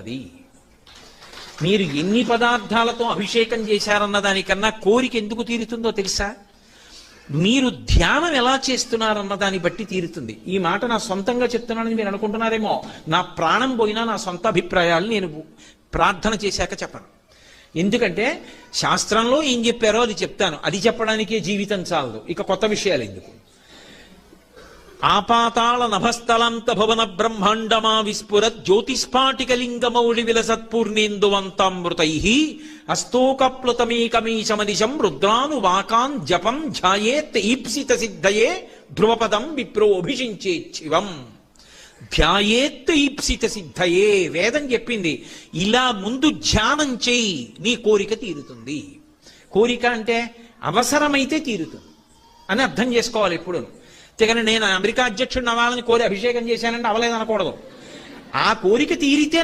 అది. మీరు ఎన్ని పదార్థాలతో అభిషేకం చేశారన్న దానికన్నా కోరిక ఎందుకు తీరుతుందో తెలుసా? మీరు ధ్యానం ఎలా చేస్తున్నారన్న దాన్ని బట్టి తీరుతుంది. ఈ మాట నా సొంతంగా చెప్తున్నానని మీరు అనుకుంటున్నారేమో. నా ప్రాణం పోయినా నా సొంత అభిప్రాయాలు నేను ప్రార్థన చేశాక చెప్పను. ఎందుకంటే శాస్త్రంలో ఏం చెప్పారో అది చెప్తాను. అది చెప్పడానికే జీవితం చాలదు. ఇక కొత్త విషయాలు ఎందుకు? ఆపాతాళ నభస్థలంత భవన బ్రహ్మాండమా విస్ఫుర జ్యోతిస్ఫాటికలింగమౌళి విలసత్పూర్ణేందువంతామృతై అస్తోకప్లుతమేకమీశమనిశం రుద్రాను వాకాన్ జపం ధ్యాయేత్ ఈప్సిత సిద్ధయే ధ్రువపదం విప్రోభిషించేచ్చివం ధ్యాయేత్ ఈప్సిత సిద్ధయే వేదం చెప్పింది ఇలా ముందు ధ్యానం చేయి నీ కోరిక తీరుతుంది కోరిక అంటే అవసరమైతే తీరుతుంది అని అర్థం చేసుకోవాలి ఎప్పుడు తెగని నేను అమెరికా అధ్యక్షుడిని అవ్వాలని కోరి అభిషేకం చేశానంటే అవలేదనకూడదు ఆ కోరిక తీరితే